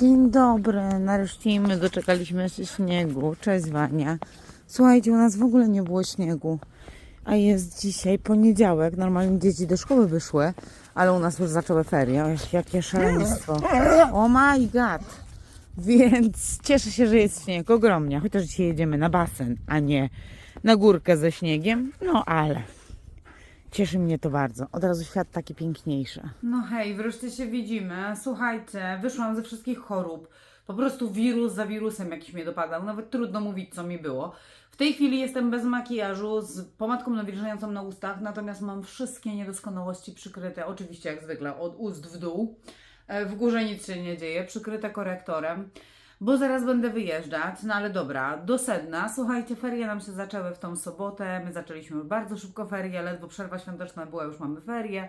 Dzień dobry, nareszcie my doczekaliśmy się śniegu. Cześć Wania. Słuchajcie, u nas w ogóle nie było śniegu, a jest dzisiaj poniedziałek. Normalnie dzieci do szkoły wyszły, ale u nas już zaczęły ferie. O, jakie szaleństwo. Oh my god. Więc cieszę się, że jest śnieg ogromnie, chociaż dzisiaj jedziemy na basen, a nie na górkę ze śniegiem. No ale cieszy mnie to bardzo. Od razu świat taki piękniejszy. No hej, wreszcie się widzimy. Słuchajcie, wyszłam ze wszystkich chorób. Po prostu wirus za wirusem jakiś mnie dopadał. Nawet trudno mówić, co mi było. W tej chwili jestem bez makijażu, z pomadką nawilżającą na ustach, natomiast mam wszystkie niedoskonałości przykryte, oczywiście jak zwykle, od ust w dół. E, W górze nic się nie dzieje, przykryte korektorem, bo zaraz będę wyjeżdżać. No ale dobra, do sedna. Słuchajcie, ferie nam się zaczęły w tą sobotę. My zaczęliśmy bardzo szybko ferie, ledwo przerwa świąteczna była, już mamy ferie.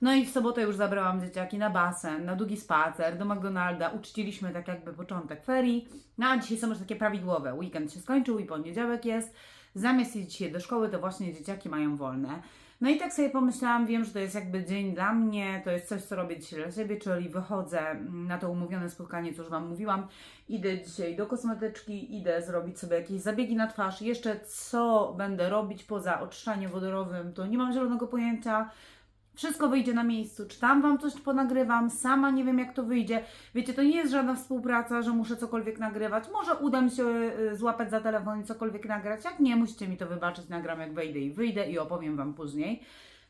No i w sobotę już zabrałam dzieciaki na basen, na długi spacer, do McDonalda. Uczciliśmy tak jakby początek ferii. No a dzisiaj są już takie prawidłowe. Weekend się skończył i poniedziałek jest. Zamiast iść do szkoły, to właśnie dzieciaki mają wolne. No i tak sobie pomyślałam, wiem, że to jest jakby dzień dla mnie, to jest coś, co robię dzisiaj dla siebie, czyli wychodzę na to umówione spotkanie, co już Wam mówiłam. Idę dzisiaj do kosmetyczki, idę zrobić sobie jakieś zabiegi na twarz. Jeszcze co będę robić poza oczyszczaniem wodorowym, to nie mam zielonego pojęcia. Wszystko wyjdzie na miejscu. Czy tam Wam coś ponagrywam? Sama nie wiem, jak to wyjdzie. Wiecie, to nie jest żadna współpraca, że muszę cokolwiek nagrywać. Może uda mi się y, złapać za telefon i cokolwiek nagrać. Jak nie, musicie mi to wybaczyć. Nagram, jak wejdę i wyjdę i opowiem Wam później.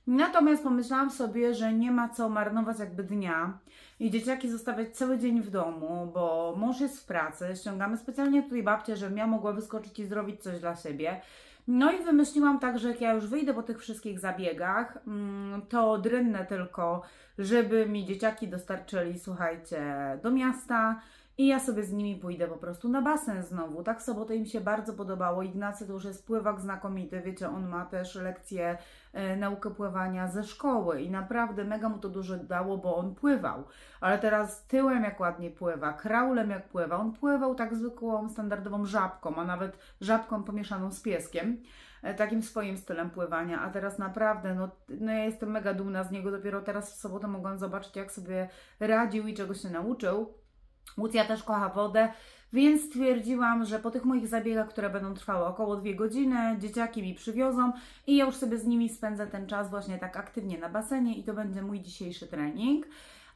Natomiast pomyślałam sobie, że nie ma co marnować jakby dnia i dzieciaki zostawiać cały dzień w domu, bo mąż jest w pracy. Ściągamy specjalnie tutaj babcię, żebym ja mogła wyskoczyć i zrobić coś dla siebie. No i wymyśliłam tak, że jak ja już wyjdę po tych wszystkich zabiegach, mm, to drynę tylko, żeby mi dzieciaki dostarczyli, słuchajcie, do miasta i ja sobie z nimi pójdę po prostu na basen znowu. Tak sobotę im się bardzo podobało. Ignacy to już jest pływak znakomity, wiecie, on ma też lekcję e, naukę pływania ze szkoły i naprawdę mega mu to dużo dało, bo on pływał. Ale teraz tyłem jak ładnie pływa, kraulem jak pływa. On pływał tak zwykłą, standardową żabką, a nawet żabką pomieszaną z pieskiem. E, Takim swoim stylem pływania, a teraz naprawdę, no, no ja jestem mega dumna z niego. Dopiero teraz w sobotę mogłam zobaczyć, jak sobie radził i czego się nauczył. Łucja też kocha wodę, więc stwierdziłam, że po tych moich zabiegach, które będą trwały około dwie godziny, dzieciaki mi przywiozą i ja już sobie z nimi spędzę ten czas właśnie tak aktywnie na basenie i to będzie mój dzisiejszy trening.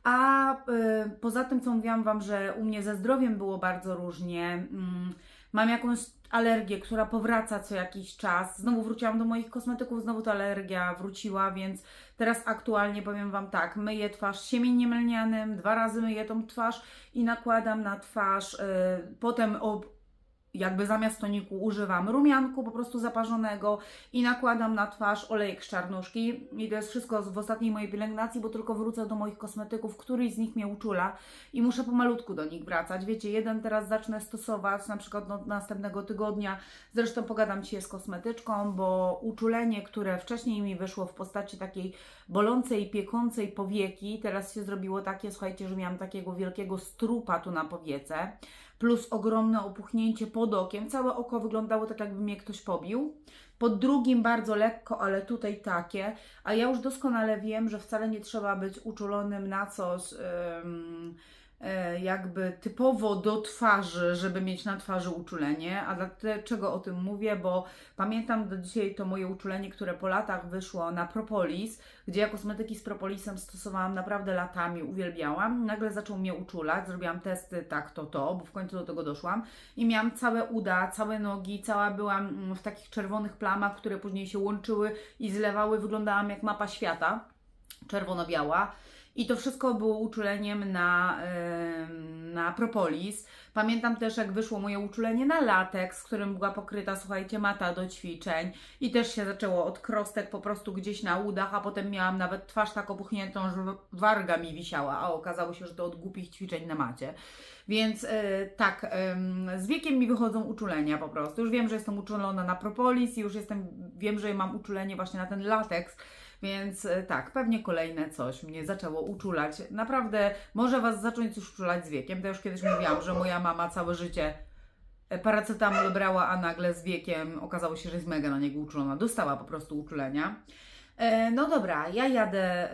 A y, poza tym, co mówiłam Wam, że u mnie ze zdrowiem było bardzo różnie. Mm, mam jakąś alergię, która powraca co jakiś czas. Znowu wróciłam do moich kosmetyków, znowu ta alergia wróciła, więc teraz aktualnie powiem Wam tak, myję twarz siemieniem lnianym, dwa razy myję tą twarz i nakładam na twarz, y, potem ob, jakby zamiast toniku używam rumianku po prostu zaparzonego i nakładam na twarz olejek z czarnuszki. I to jest wszystko w ostatniej mojej pielęgnacji, bo tylko wrócę do moich kosmetyków, któryś z nich mnie uczula i muszę pomalutku do nich wracać. Wiecie, jeden teraz zacznę stosować na przykład od następnego tygodnia, zresztą pogadam Ci z kosmetyczką, bo uczulenie, które wcześniej mi wyszło w postaci takiej bolącej, piekącej powieki, teraz się zrobiło takie, słuchajcie, że miałam takiego wielkiego strupa tu na powiece, plus ogromne opuchnięcie pod okiem. Całe oko wyglądało tak, jakby mnie ktoś pobił. Pod drugim bardzo lekko, ale tutaj takie. A ja już doskonale wiem, że wcale nie trzeba być uczulonym na coś e, jakby typowo do twarzy, żeby mieć na twarzy uczulenie. A dlaczego o tym mówię? Bo pamiętam do dzisiaj to moje uczulenie, które po latach wyszło na propolis, gdzie ja kosmetyki z propolisem stosowałam naprawdę latami, uwielbiałam. Nagle zaczął mnie uczulać, zrobiłam testy tak, to, to, bo w końcu do tego doszłam. I miałam całe uda, całe nogi, cała byłam mm, w takich czerwonych plamach, które później się łączyły i zlewały. Wyglądałam jak mapa świata, czerwono-biała. I to wszystko było uczuleniem na, na propolis. Pamiętam też, jak wyszło moje uczulenie na lateks, którym była pokryta, słuchajcie, mata do ćwiczeń. I też się zaczęło od krostek po prostu gdzieś na udach, a potem miałam nawet twarz tak opuchniętą, że warga mi wisiała, a okazało się, że to od głupich ćwiczeń na macie. Więc y, tak, z wiekiem mi wychodzą uczulenia po prostu. Już wiem, że jestem uczulona na propolis i już jestem, wiem, że mam uczulenie właśnie na ten lateks. Więc e, tak, pewnie kolejne coś mnie zaczęło uczulać. Naprawdę może Was zacząć już uczulać z wiekiem. To już kiedyś mówiłam, że moja mama całe życie e, paracetamol brała, a nagle z wiekiem okazało się, że jest mega na niego uczulona. Dostała po prostu uczulenia. E, No dobra, ja jadę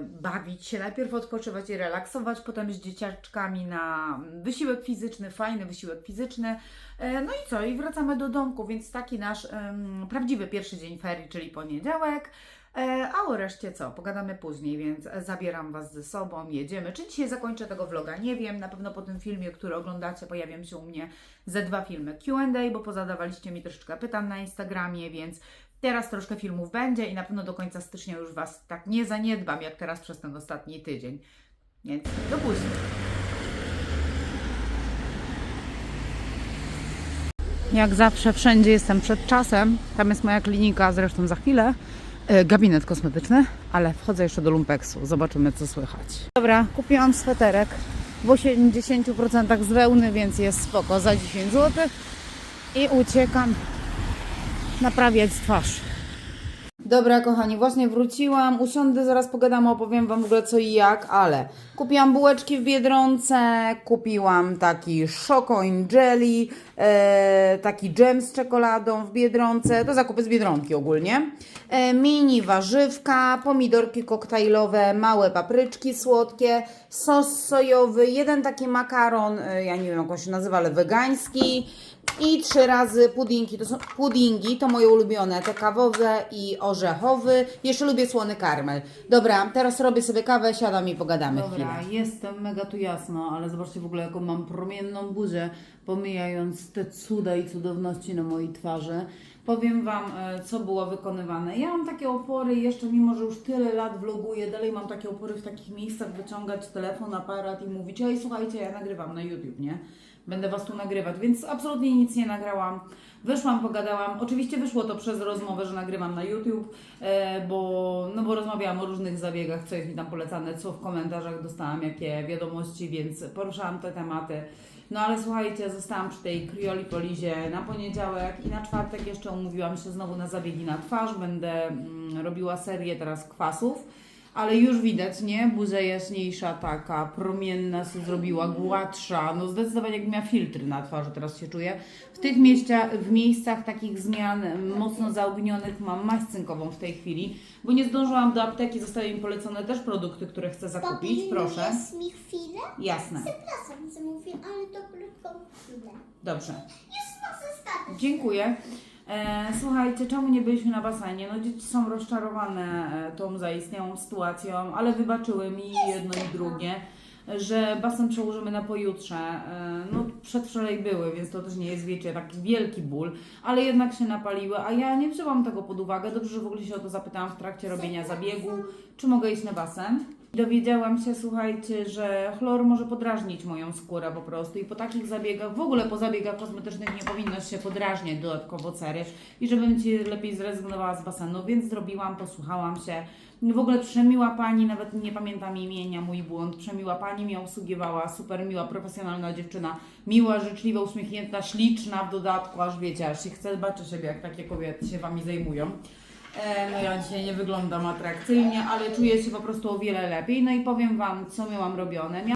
bawić się, najpierw odpoczywać i relaksować, potem z dzieciaczkami na wysiłek fizyczny, fajny wysiłek fizyczny. No i co? I wracamy do domku, więc taki nasz em, prawdziwy pierwszy dzień ferii, czyli poniedziałek. E, A o reszcie co? Pogadamy później, więc zabieram Was ze sobą, jedziemy. Czy dzisiaj zakończę tego vloga? Nie wiem. Na pewno po tym filmie, który oglądacie, pojawią się u mnie ze dwa filmy Q&A, bo pozadawaliście mi troszeczkę pytań na Instagramie, więc teraz troszkę filmów będzie i na pewno do końca stycznia już Was tak nie zaniedbam, jak teraz przez ten ostatni tydzień. Więc do później. Jak zawsze, wszędzie jestem przed czasem. Tam jest moja klinika, zresztą za chwilę. E, Gabinet kosmetyczny, ale wchodzę jeszcze do lumpeksu. Zobaczymy, co słychać. Dobra, kupiłam sweterek w 80% z wełny, więc jest spoko za 10 zł. I uciekam naprawiać twarz. Dobra, kochani, właśnie wróciłam. Usiądę, zaraz pogadam, opowiem Wam w ogóle co i jak, ale kupiłam bułeczki w Biedronce, kupiłam taki Chocoin Jelly, e, taki dżem z czekoladą w Biedronce, to zakupy z Biedronki ogólnie. E, mini warzywka, pomidorki koktajlowe, małe papryczki słodkie, sos sojowy, jeden taki makaron, e, ja nie wiem jak on się nazywa, ale wegański. I trzy razy pudingi, to są pudingi, to moje ulubione, te kawowe i orzechowy. Jeszcze lubię słony karmel. Dobra, teraz robię sobie kawę, siadam i pogadamy Dobra, jestem mega tu jasno, ale zobaczcie w ogóle jaką mam promienną buzię, pomijając te cuda i cudowności na mojej twarzy. Powiem Wam, e, co było wykonywane. Ja mam takie opory, jeszcze mimo, że już tyle lat vloguję, dalej mam takie opory w takich miejscach, wyciągać telefon, aparat i mówić, ej słuchajcie, ja nagrywam na YouTube, nie? Będę Was tu nagrywać, więc absolutnie nic nie nagrałam. Wyszłam, pogadałam. Oczywiście wyszło to przez rozmowę, że nagrywam na YouTube, e, bo, no bo rozmawiałam o różnych zabiegach, co jest mi tam polecane, co w komentarzach dostałam, jakie wiadomości, więc poruszałam te tematy. No ale słuchajcie, zostałam przy tej krioli polizie na poniedziałek i na czwartek jeszcze umówiłam się znowu na zabiegi na twarz. Będę mm, robiła serię teraz kwasów. Ale już widać, nie? Buzia jaśniejsza, taka promienna się zrobiła, gładsza. No zdecydowanie jak miała filtry na twarzy, teraz się czuję. W tych mieścia, w miejscach takich zmian mocno zaognionych mam maść cynkową w tej chwili, bo nie zdążyłam do apteki, zostały mi polecone też produkty, które chcę zakupić. Proszę. Jest mi chwilę? Jasne. Przepraszam, że mówię, ale to krótką chwilę. Dobrze. Już starać. Dziękuję. E, słuchajcie, czemu nie byliśmy na basenie? No dzieci są rozczarowane e, tą zaistniałą sytuacją, ale wybaczyły mi jedno i drugie, że basen przełożymy na pojutrze. E, no przedwczoraj były, więc to też nie jest, wiecie, taki wielki ból, ale jednak się napaliły, a ja nie wzięłam tego pod uwagę. Dobrze, że w ogóle się o to zapytałam w trakcie robienia zabiegu, czy mogę iść na basen. Dowiedziałam się, słuchajcie, że chlor może podrażnić moją skórę po prostu i po takich zabiegach, w ogóle po zabiegach kosmetycznych nie powinno się podrażniać dodatkowo cery i żebym Ci lepiej zrezygnowała z basenu, więc zrobiłam, posłuchałam się. W ogóle przemiła Pani, nawet nie pamiętam imienia, mój błąd, przemiła Pani mnie obsługiwała, super miła, profesjonalna dziewczyna, miła, życzliwa, uśmiechnięta, śliczna w dodatku, aż wiecie, aż się chce o siebie, jak takie kobiety się Wami zajmują. E, No ja dzisiaj nie wyglądam atrakcyjnie, ale czuję się po prostu o wiele lepiej. No i powiem Wam, co miałam robione. Mia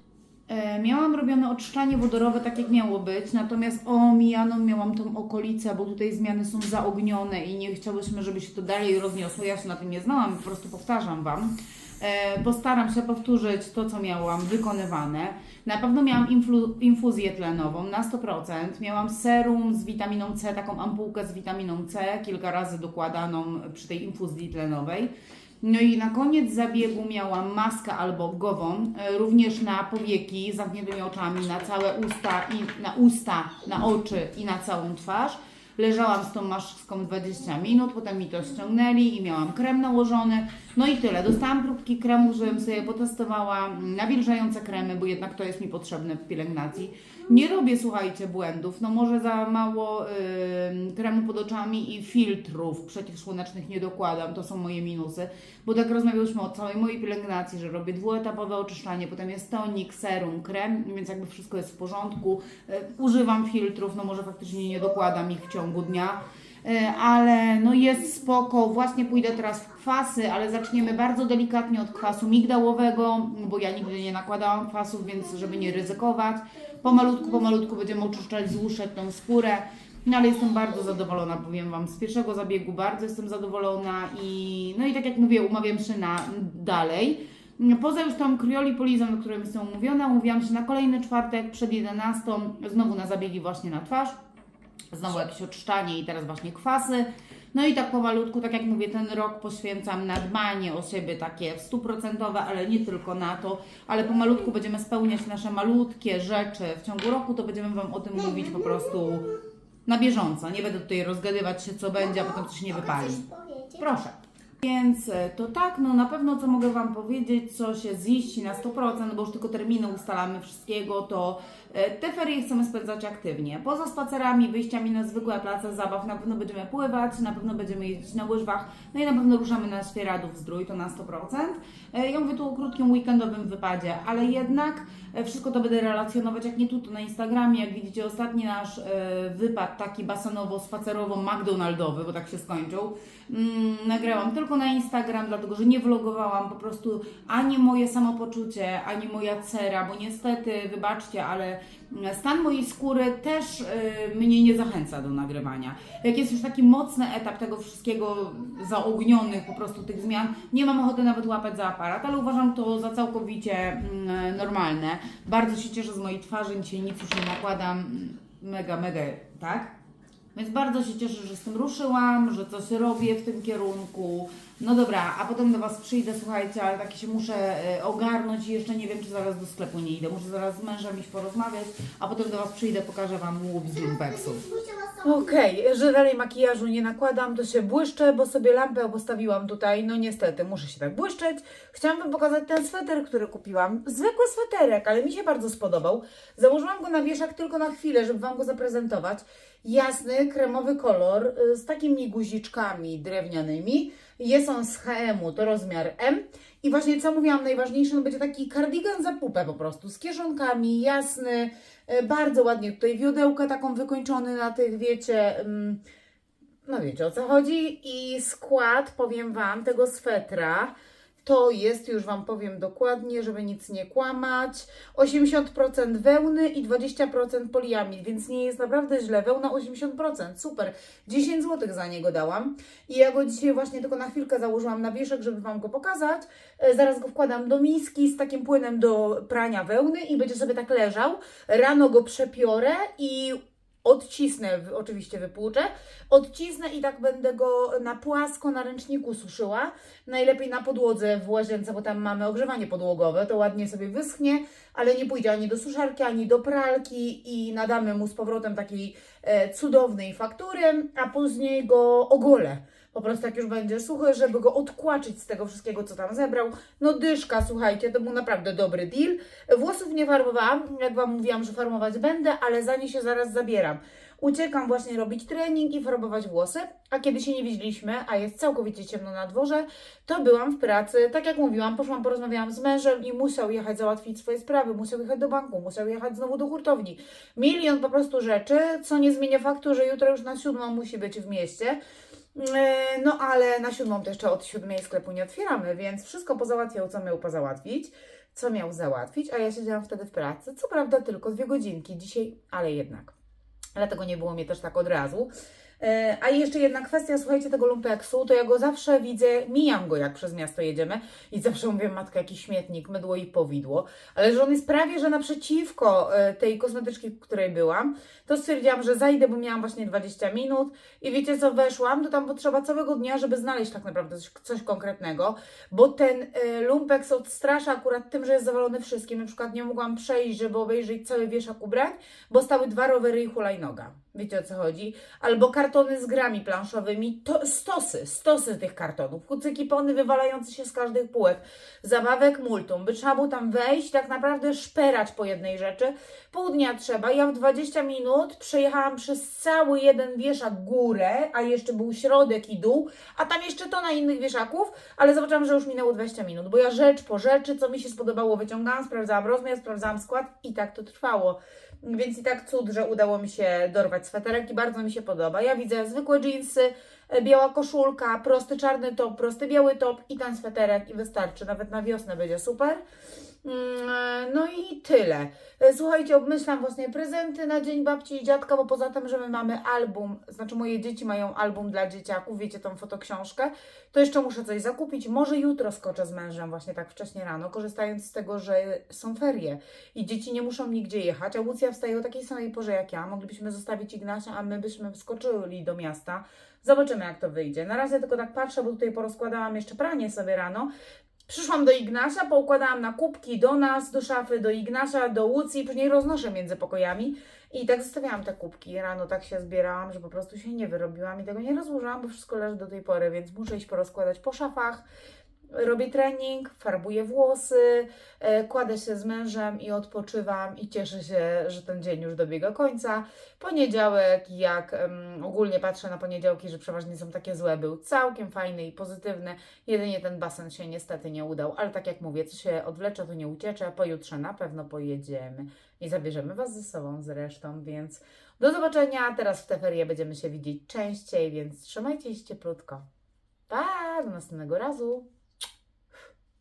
e, miałam robione oczyszczanie wodorowe, tak jak miało być, natomiast omijaną miałam tą okolicę, bo tutaj zmiany są zaognione i nie chciałyśmy, żeby się to dalej rozniosło. Ja się na tym nie znałam, po prostu powtarzam Wam. E, Postaram się powtórzyć to, co miałam wykonywane. Na pewno miałam infuzję tlenową na 100%. Miałam serum z witaminą C, taką ampułkę z witaminą C, kilka razy dokładaną przy tej infuzji tlenowej. No i na koniec zabiegu miałam maskę albo gową, e, również na powieki, zamkniętymi oczami, na całe usta, i na usta, na oczy i na całą twarz. Leżałam z tą maską 20 minut, potem mi to ściągnęli i miałam krem nałożony. No i tyle. Dostałam próbki kremu, żebym sobie potestowała nawilżające kremy, bo jednak to jest mi potrzebne w pielęgnacji. Nie robię, słuchajcie, błędów. No może za mało ym, kremu pod oczami i filtrów przeciwsłonecznych nie dokładam. To są moje minusy. Bo tak rozmawialiśmy o całej mojej pielęgnacji, że robię dwuetapowe oczyszczanie, potem jest tonik, serum, krem, więc jakby wszystko jest w porządku. Y, używam filtrów, no może faktycznie nie dokładam ich w ciągu dnia. E, ale no jest spoko. Właśnie pójdę teraz w kwasy, ale zaczniemy bardzo delikatnie od kwasu migdałowego, bo ja nigdy nie nakładałam kwasów, więc żeby nie ryzykować. Pomalutku, pomalutku będziemy oczyszczać, złuszczać tą skórę. No ale jestem bardzo zadowolona, powiem Wam, z pierwszego zabiegu bardzo jestem zadowolona i no i tak jak mówię, umawiam się na dalej. Poza już tą kriolipolizą, do której jestem umówiona, umówiłam się na kolejny czwartek przed 11, znowu na zabiegi właśnie na twarz. Znowu jakieś oczyszczanie i teraz właśnie kwasy. No i tak pomalutku, tak jak mówię, ten rok poświęcam na dbanie o siebie takie stuprocentowe, ale nie tylko na to, ale pomalutku będziemy spełniać nasze malutkie rzeczy w ciągu roku, to będziemy Wam o tym mówić po prostu na bieżąco. Nie będę tutaj rozgadywać się, co będzie, a potem coś nie wypali. Proszę. Więc e, to tak, no na pewno co mogę Wam powiedzieć, co się ziści na 100%, bo już tylko terminy ustalamy wszystkiego, to e, te ferie chcemy spędzać aktywnie. Poza spacerami, wyjściami na zwykłe place zabaw, na pewno będziemy pływać, na pewno będziemy jeździć na łyżwach, no i na pewno ruszamy na świeradów zdrój, to na 100%. E, Ja mówię tu o krótkim weekendowym wypadzie, ale jednak wszystko to będę relacjonować, jak nie tu, to na Instagramie, jak widzicie ostatni nasz wypad taki basenowo-spacerowo-McDonaldowy, bo tak się skończył, mm, nagrałam tylko na Instagram, dlatego że nie vlogowałam po prostu ani moje samopoczucie, ani moja cera, bo niestety, wybaczcie, ale mm, stan mojej skóry też y, mnie nie zachęca do nagrywania. Jak jest już taki mocny etap tego wszystkiego zaognionych po prostu tych zmian, nie mam ochoty nawet łapać za aparat, ale uważam to za całkowicie mm, normalne. Bardzo się cieszę z mojej twarzy, dzisiaj nic już nie nakładam. Mega, mega, tak? Więc bardzo się cieszę, że z tym ruszyłam, że coś robię w tym kierunku. No dobra, a potem do Was przyjdę, słuchajcie, ale takie się muszę e, ogarnąć i jeszcze nie wiem, czy zaraz do sklepu nie idę. Muszę zaraz z mężem iść porozmawiać, a potem do Was przyjdę, pokażę Wam łup z lumpeksu. Okej, że dalej makijażu nie nakładam, to się błyszczę, bo sobie lampę postawiłam tutaj. No niestety, muszę się tak błyszczeć. Chciałam Wam pokazać ten sweter, który kupiłam. Zwykły sweterek, ale mi się bardzo spodobał. Założyłam go na wieszak tylko na chwilę, żeby Wam go zaprezentować. Jasny, kremowy kolor y, z takimi guziczkami drewnianymi. Jest on z HM-u, to rozmiar M. I właśnie co mówiłam, najważniejsze, no będzie taki kardigan za pupę po prostu, z kieszonkami, jasny, y, bardzo ładnie tutaj wiodełka taką wykończony na tych, wiecie, ym, no wiecie o co chodzi. I skład, powiem Wam, tego swetra to jest, już Wam powiem dokładnie, żeby nic nie kłamać, 80% wełny i 20% poliamid, więc nie jest naprawdę źle. Wełna 80%, super. 10 zł za niego dałam i ja go dzisiaj właśnie tylko na chwilkę założyłam na wieszek, żeby Wam go pokazać. E, Zaraz go wkładam do miski z takim płynem do prania wełny i będzie sobie tak leżał. Rano go przepiorę i odcisnę, oczywiście wypłuczę, odcisnę i tak będę go na płasko na ręczniku suszyła. Najlepiej na podłodze w łazience, bo tam mamy ogrzewanie podłogowe, to ładnie sobie wyschnie, ale nie pójdzie ani do suszarki, ani do pralki i nadamy mu z powrotem takiej e, cudownej faktury, a później go ogolę. Po prostu jak już będzie suchy, żeby go odkłaczyć z tego wszystkiego, co tam zebrał. No dyszka, słuchajcie, to był naprawdę dobry deal. Włosów nie farbowałam, jak Wam mówiłam, że farbować będę, ale za nie się zaraz zabieram. Uciekam właśnie robić trening i farbować włosy, a kiedy się nie widzieliśmy, a jest całkowicie ciemno na dworze, to byłam w pracy. Tak jak mówiłam, poszłam, porozmawiałam z mężem i musiał jechać załatwić swoje sprawy, musiał jechać do banku, musiał jechać znowu do hurtowni. Milion po prostu rzeczy, co nie zmienia faktu, że jutro już na siódmą musi być w mieście. E, No ale na siódmą to jeszcze od siódmej sklepu nie otwieramy, więc wszystko pozałatwiał, co miał pozałatwić, co miał załatwić, a ja siedziałam wtedy w pracy. Co prawda tylko dwie godzinki dzisiaj, ale jednak. Dlatego nie było mnie też tak od razu. E, A jeszcze jedna kwestia, słuchajcie, tego lumpeksu, to ja go zawsze widzę, mijam go jak przez miasto jedziemy i zawsze mówię, matka, jakiś śmietnik, mydło i powidło, ale że on jest prawie, że naprzeciwko e, tej kosmetyczki, w której byłam, to stwierdziłam, że zajdę, bo miałam właśnie 20 minut i wiecie co, weszłam, to tam potrzeba całego dnia, żeby znaleźć tak naprawdę coś, coś konkretnego, bo ten e, lumpeks odstrasza akurat tym, że jest zawalony wszystkim, na przykład nie mogłam przejść, żeby obejrzeć cały wieszak ubrań, bo stały dwa rowery i hulajnoga. Wiecie o co chodzi? Albo kartony z grami planszowymi, to stosy, stosy tych kartonów, kucyki pony wywalające się z każdych półek, zabawek multum, by trzeba było tam wejść, tak naprawdę szperać po jednej rzeczy. Pół dnia trzeba, ja w 20 minut przejechałam przez cały jeden wieszak górę, a jeszcze był środek i dół, a tam jeszcze to na innych wieszaków, ale zobaczyłam, że już minęło 20 minut, bo ja rzecz po rzeczy, co mi się spodobało, wyciągałam, sprawdzałam rozmiar, sprawdzałam skład i tak to trwało. Więc i tak cud, że udało mi się dorwać sweterek i bardzo mi się podoba. Ja widzę zwykłe jeansy, e, biała koszulka, prosty czarny top, prosty biały top i ten sweterek i wystarczy. Nawet na wiosnę będzie super. Mm, e, No i tyle. E, Słuchajcie, obmyślam właśnie prezenty na Dzień Babci i Dziadka, bo poza tym, że my mamy album, znaczy moje dzieci mają album dla dzieciaków, wiecie, tą fotoksiążkę, to jeszcze muszę coś zakupić. Może jutro skoczę z mężem właśnie tak wcześnie rano, korzystając z tego, że są ferie i dzieci nie muszą nigdzie jechać, a Łucja wstaje o takiej samej porze jak ja. Moglibyśmy zostawić Ignasia, a my byśmy skoczyli do miasta. Zobaczymy, jak to wyjdzie. Na razie tylko tak patrzę, bo tutaj porozkładałam jeszcze pranie sobie rano. Przyszłam do Ignasia, poukładałam na kubki do nas, do szafy, do Ignasia, do Łucji, później roznoszę między pokojami i tak zostawiałam te kubki. Rano tak się zbierałam, że po prostu się nie wyrobiłam i tego nie rozłożyłam, bo wszystko leży do tej pory, więc muszę iść porozkładać po szafach. Robię trening, farbuję włosy, e, kładę się z mężem i odpoczywam i cieszę się, że ten dzień już dobiega końca. Poniedziałek, jak em, ogólnie patrzę na poniedziałki, że przeważnie są takie złe, był całkiem fajny i pozytywny. Jedynie ten basen się niestety nie udał, ale tak jak mówię, co się odwlecze, to nie uciecze. Pojutrze na pewno pojedziemy i zabierzemy Was ze sobą zresztą, więc do zobaczenia. Teraz w te ferie będziemy się widzieć częściej, więc trzymajcie się cieplutko. Pa! Do następnego razu.